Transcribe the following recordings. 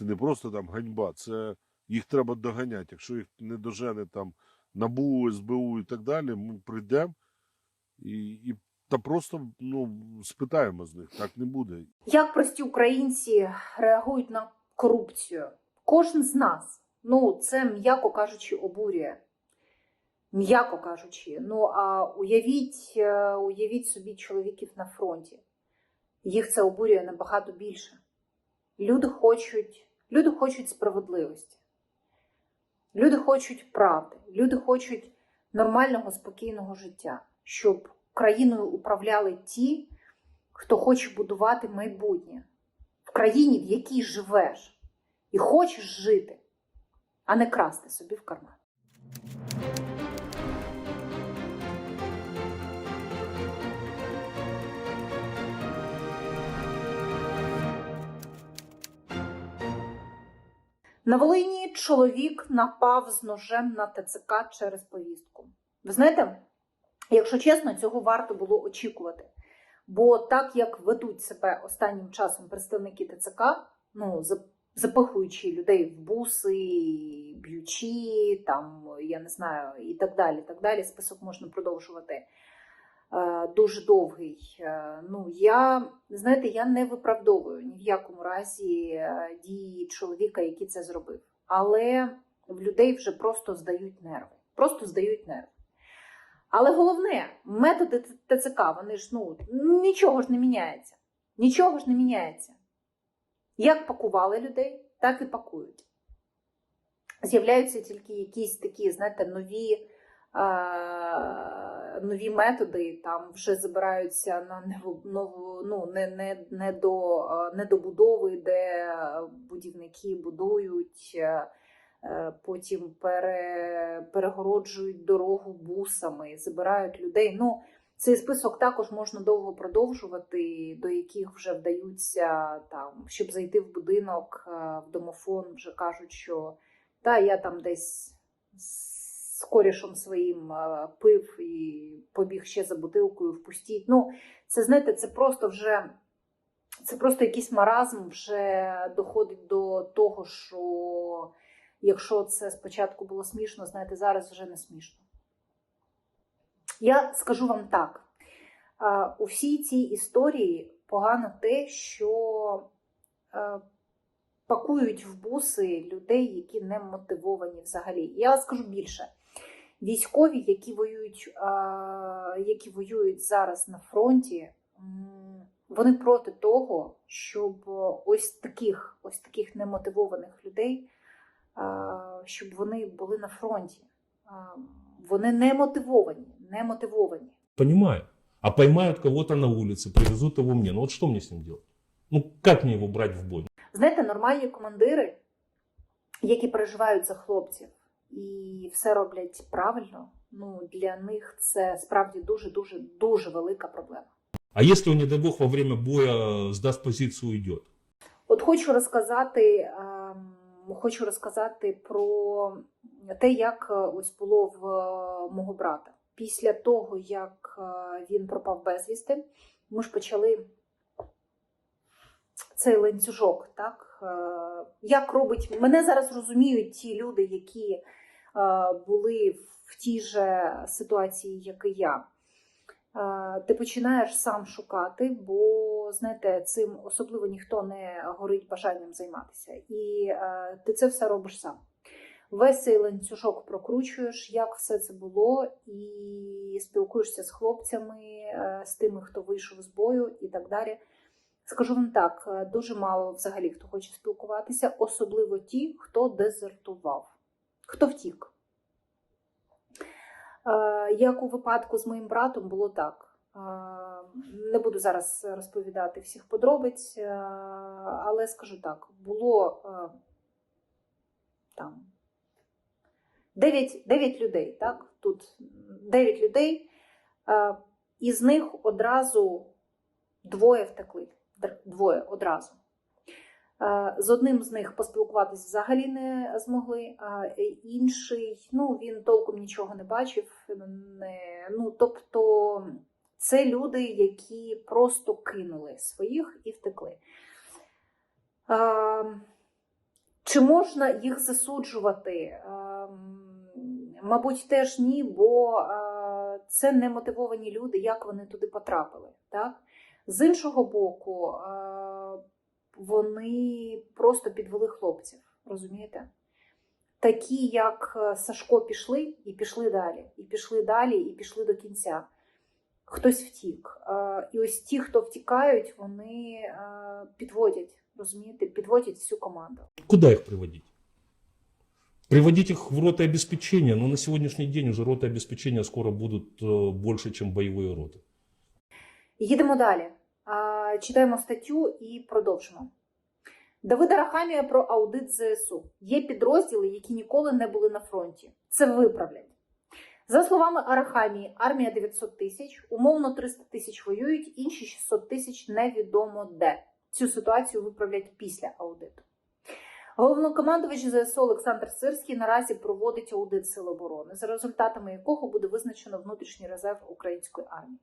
Це не просто там ганьба, це їх треба доганяти. Якщо їх не дожене там НАБУ, СБУ і так далі, ми прийдемо і, і та просто ну, спитаємо з них. Так не буде. Як прості українці реагують на корупцію? Кожен з нас. Ну, це м'яко кажучи, обурює. М'яко кажучи. Ну а уявіть, е, уявіть собі чоловіків на фронті. Їх це обурює набагато більше. Люди хочуть, люди хочуть справедливості. Люди хочуть правди, люди хочуть нормального, спокійного життя, щоб країною управляли ті, хто хоче будувати майбутнє в країні, в якій живеш, і хочеш жити, а не красти собі в карман. На Волині чоловік напав з ножем на ТЦК через повістку. Ви знаєте, якщо чесно, цього варто було очікувати. Бо так як ведуть себе останнім часом представники ТЦК, ну, за- запихуючи людей в буси, б'ючи, там, я не знаю, і так далі. так далі, Список можна продовжувати дуже довгий. Е, Ну, я, знаєте, я не виправдовую ні в якому разі е, дії чоловіка, який це зробив. Але в людей вже просто здають нерви. Просто здають нерви. Але головне, методи ТЦК, вони ж ну нічого ж не міняється. Нічого ж не міняється. Як пакували людей, так і пакують. З'являються тільки якісь такі, знаєте, нові, е, нові методи, там вже забираються на нову, ну, не, не, не, до, е, недобудови, де будівники будують. е, Е, потім пере, перегороджують дорогу бусами, забирають людей. Ну, цей список також можна довго продовжувати, до яких вже вдаються там, щоб зайти в будинок, е, в домофон, вже кажуть, що та я там десь з корішем своїм е, пив і побіг ще за бутилкою впустіть. Ну, це знаєте, це просто вже. Це просто якийсь маразм вже доходить до того, що Якщо це спочатку було смішно, знаєте, зараз вже не смішно. Я скажу вам так: е, у всій цій історії погано те, що е, пакують в буси людей, які не мотивовані взагалі. Я скажу більше. Військові, які воюють, які воюють зараз на фронті, вони проти того, щоб ось таких, ось таких немотивованих людей щоб вони були на фронті. Вони не мотивовані, не мотивовані. Понимаю. А поймают кого-то на улице, привезут его мне. Ну вот что мне с ним делать? Ну как мне его брать в бой? Знаєте, нормальні командири, які переживають за хлопців і все роблять правильно, ну для них це справді дуже дуже дуже велика проблема. А он, не дай бог, во время боя сдаст позицию и уйдет? От хочу розказати, ем, хочу розказати про те, як е, ось було в е, мого брата. Після того, як е, він пропав безвісти, ми ж почали цей ланцюжок. Так? Як робить мене зараз розуміють ті люди, які були в тій же ситуації, як і я. Е, Ти починаєш сам шукати, бо знаєте, цим особливо ніхто не горить бажанням займатися. І е, ти це все робиш сам. Весь цей ланцюжок прокручуєш, як все це було, і спілкуєшся з хлопцями, е, з тими, хто вийшов з бою, і так далі. Скажу вам так: е, дуже мало взагалі хто хоче спілкуватися, особливо ті, хто дезертував, хто втік. Е, Як у випадку з моїм братом було так. Е, Не буду зараз розповідати всіх подробиць, е, але скажу так: було там 9, 9 людей, так? Тут 9 людей, із них одразу двоє втекли. Двоє одразу. Е, З одним з них поспілкуватися взагалі не змогли, а інший, ну він толком нічого не бачив. Не, ну, тобто, це люди, які просто кинули своїх і втекли. Е, Чи можна їх засуджувати? Ем, Мабуть, теж ні, бо е, це не мотивовані люди, як вони туди потрапили. Так? З іншого боку, е, вони просто підвели хлопців, розумієте? Такі, як е, Сашко, пішли і пішли далі, і пішли далі, і пішли до кінця. Хтось втік. Е, І ось ті, хто втікають, вони е, підводять, розумієте, підводять всю команду. Куда их приводить? Приводить их в роты обеспечения, но на сегодняшний день уже роты обеспечения скоро будут э, больше, чем боевые роты. Їдемо далі. Читаємо статтю і продовжимо. Давида Рахамія про аудит ЗСУ. Є підрозділи, які ніколи не були на фронті. Це виправлять. За словами Арахамії, армія 900 тисяч, умовно 300 тисяч воюють, інші 600 тисяч невідомо де. Цю ситуацію виправлять після аудиту. Головнокомандувач ЗСУ Олександр Сирський наразі проводить аудит Сил оборони, за результатами якого буде визначено внутрішній резерв української армії.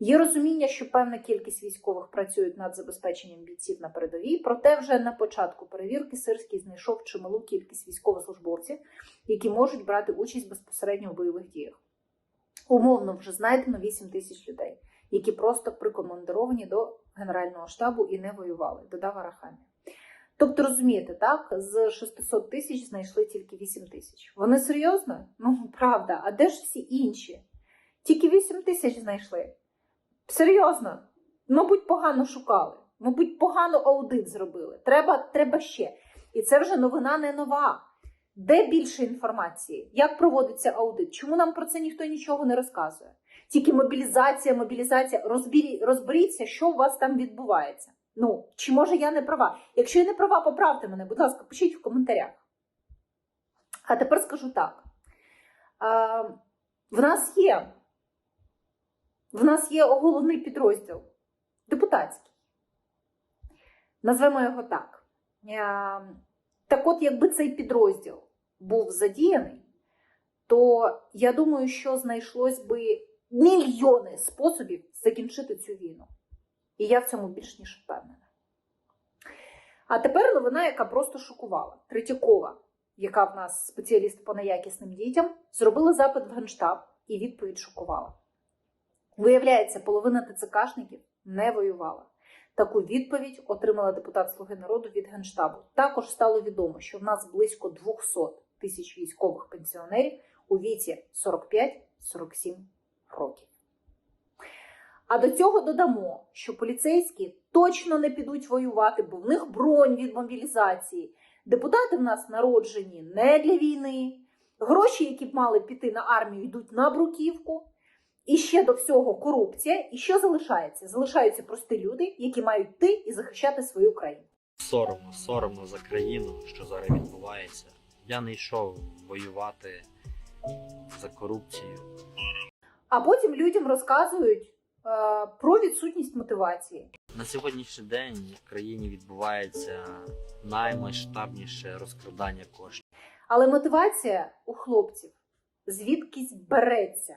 Є розуміння, що певна кількість військових працюють над забезпеченням бійців на передовій, проте вже на початку перевірки Сирський знайшов чималу кількість військовослужбовців, які можуть брати участь безпосередньо в бойових діях. Умовно вже знайдено 8 тисяч людей, які просто прикомандировані до Генерального штабу і не воювали, додав Арахамія. Тобто, розумієте, так, з 600 тисяч знайшли тільки 8 тисяч. Вони серйозно? Ну, правда, а де ж всі інші? Тільки 8 тисяч знайшли. Серйозно, мабуть, погано шукали, мабуть, погано аудит зробили. Треба, треба ще. І це вже новина не нова. Де більше інформації? Як проводиться аудит? Чому нам про це ніхто нічого не розказує? Тільки мобілізація, мобілізація. Розбері, розберіться, що у вас там відбувається. Ну, чи може я не права? Якщо я не права, поправте мене, будь ласка, пишіть в коментарях. А тепер скажу так: а, в нас є в нас є головний підрозділ депутатський. Назвемо його так. Е, Так от, якби цей підрозділ був задіяний, то я думаю, що знайшлось би мільйони способів закінчити цю війну. І я в цьому більш ніж впевнена. А тепер новина, яка просто шокувала. Третьякова, яка в нас спеціаліст по неякісним дітям, зробила запит в Генштаб і відповідь шокувала. Виявляється, половина ТЦКшників не воювала. Таку відповідь отримала депутат Слуги народу від Генштабу. Також стало відомо, що в нас близько 200 тисяч військових пенсіонерів у віці 45-47 років. А до цього додамо, що поліцейські точно не підуть воювати, бо в них бронь від мобілізації. Депутати в нас народжені не для війни. Гроші, які б мали піти на армію, йдуть на бруківку. І ще до всього корупція. І що залишається? Залишаються прості люди, які мають йти і захищати свою країну. Соромно, соромно за країну, що зараз відбувається. Я не йшов воювати за корупцію. А потім людям розказують е, про відсутність мотивації. На сьогоднішній день в країні відбувається наймасштабніше розкрадання коштів. Але мотивація у хлопців звідкись береться,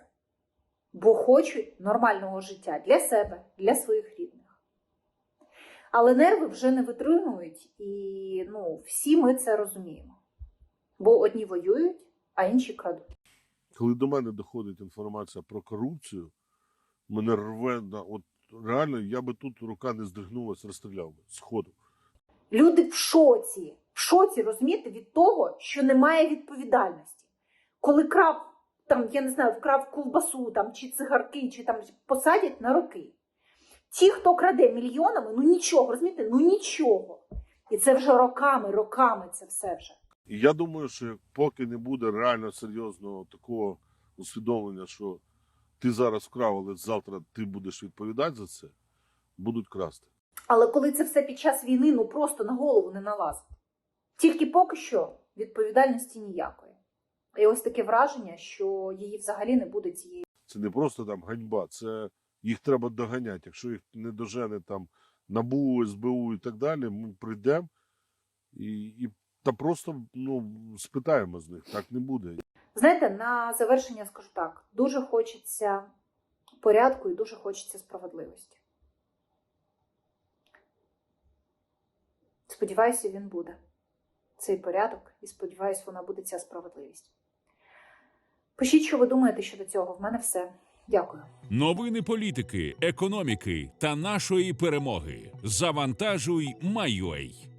бо хочуть нормального життя для себе, для своїх рідних. Але нерви вже не витримують, і ну, всі ми це розуміємо. Бо одні воюють, а інші крадуть. Коли до мене доходить інформація про корупцію, мене рве на от реально я би тут рука не здригнулась, розстріляв би сходу. Люди в шоці, в шоці, розумієте, від того, що немає відповідальності. Коли крав, там, я не знаю, вкрав ковбасу там, чи цигарки, чи там посадять на роки. Ті, хто краде мільйонами, ну нічого, розумієте, ну нічого. І це вже роками, роками це все вже. І я думаю, що поки не буде реально серйозного такого усвідомлення, що ти зараз вкрав, але завтра ти будеш відповідати за це, будуть красти. Але коли це все під час війни, ну просто на голову не налазить. Тільки поки що відповідальності ніякої. І ось таке враження, що її взагалі не буде цієї. Це не просто там ганьба, це їх треба доганяти. Якщо їх не дожене там НАБУ, СБУ і так далі, ми прийдемо і, і та просто ну, спитаємо з них. Так не буде. Знаєте, на завершення скажу так: дуже хочеться порядку і дуже хочеться справедливості. Сподіваюся, він буде. цей порядок, і сподіваюсь, вона буде ця справедливість. Пишіть, що ви думаєте щодо цього. В мене все. Дякую. Новини політики, економіки та нашої перемоги. Завантажуй, майой.